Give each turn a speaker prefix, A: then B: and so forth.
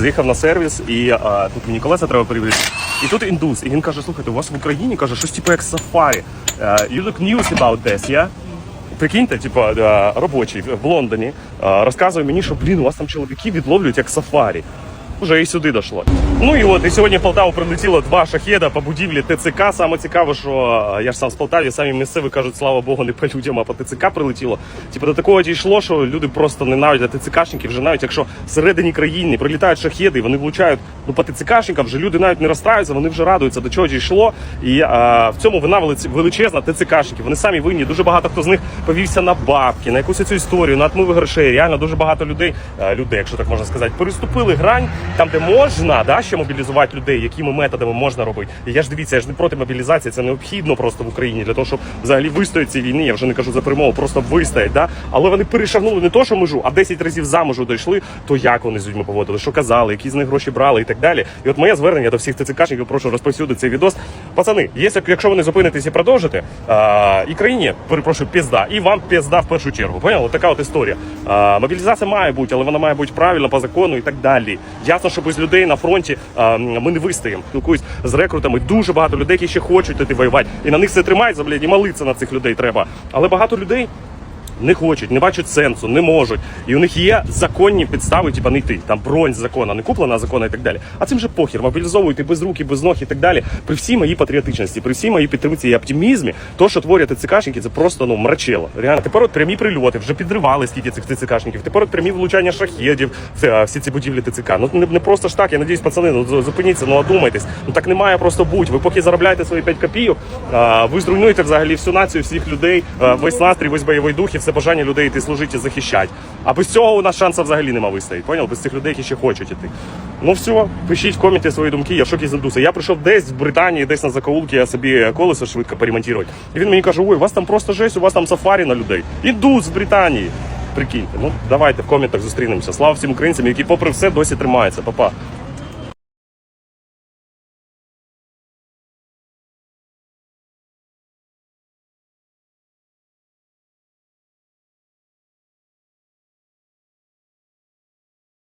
A: З'їхав на сервіс, і а, тут мені колеса треба перевірити. І тут індус, і він каже: слухайте, у вас в Україні каже, щось типу як сафарі. Uh, You look news about this, yeah? Прикиньте, типу, е, робочий в Лондоні е, розказує мені, що блін, у вас там чоловіки відловлюють як сафарі. Уже і сюди дійшло. Ну і от і сьогодні в Полтаву прилетіло два шахеда по будівлі ТЦК. Саме цікаво, що е, я ж сам з Полтаві, самі місцеві кажуть, слава Богу, не по людям, а по ТЦК прилетіло. Типу до такого дійшло, що люди просто ненавидять ТЦКшників, вже навіть якщо всередині країни прилітають шахеди, вони влучають ну по ТЦКшникам, вже люди навіть не розстраюються, вони вже радуються, до чого дійшло. І а, в цьому вина величезна ТЦКшників. Вони самі винні. Дуже багато хто з них повівся на бабки, на якусь цю історію, на отмиви грошей. Реально дуже багато людей, е, людей, якщо так можна сказати, переступили грань там, де можна, да, ще мобілізувати людей, якими методами можна робити. Я ж дивіться, я ж не проти мобілізації, це необхідно просто в Україні для того, щоб взагалі вистояти цій війні. Я вже не кажу за перемогу, просто вистоять. Да? Але вони перешагнули не то, що межу, а 10 разів за межу дійшли. То як вони з людьми поводили, що казали, які з них гроші брали і так далі. І от моє звернення до всіх ТЦКшників, прошу розповсюдити цей відос. Пацани, якщо ви не зупинитесь і продовжите, а, і країні, перепрошую, пізда, і вам пізда в першу чергу. Поняли? Така от історія. А, мобілізація має бути, але вона має бути правильно по закону і так далі. Ясно, що без людей на фронті а, ми не вистоїмо. Спілкуюсь з рекрутами. Дуже багато людей, які ще хочуть іти воювати. І на них все тримається, блядь, і молитися на цих людей треба. Але багато людей не хочуть, не бачать сенсу, не можуть. І у них є законні підстави, типа не йти. Там бронь закона, не куплена закона і так далі. А цим же похір, мобілізовують і без рук, і без ног і так далі. При всій моїй патріотичності, при всій моїй підтримці і оптимізмі, то, що творять ТЦКшники, це просто ну мрачело. Реально, тепер от прямі прильоти, вже підривали стільки цих ТЦКшників. Тепер от прямі влучання шахедів, все, всі ці будівлі ТЦК. Ну не, не просто ж так. Я надіюсь, пацани, ну зупиніться, ну одумайтесь. Ну так не має просто бути. Ви поки заробляєте свої 5 копійок, а, ви зруйнуєте взагалі всю націю, всіх людей, а, весь настрій, весь бойовий дух і все бажання людей йти служити захищати. А без цього у нас шансу взагалі нема вистояти. Поняв? Без цих людей, які ще хочуть іти. Ну все, пишіть в коменті свої думки. Я в шокі з. Я прийшов десь в Британії, десь на закоулки, я собі колесо швидко поремонтувати. І він мені каже: ой, у вас там просто жесть, у вас там сафарі на людей. Індус в Британії. Прикиньте, ну давайте в коментах зустрінемося. Слава всім українцям, які попри все досі тримаються. Па-па.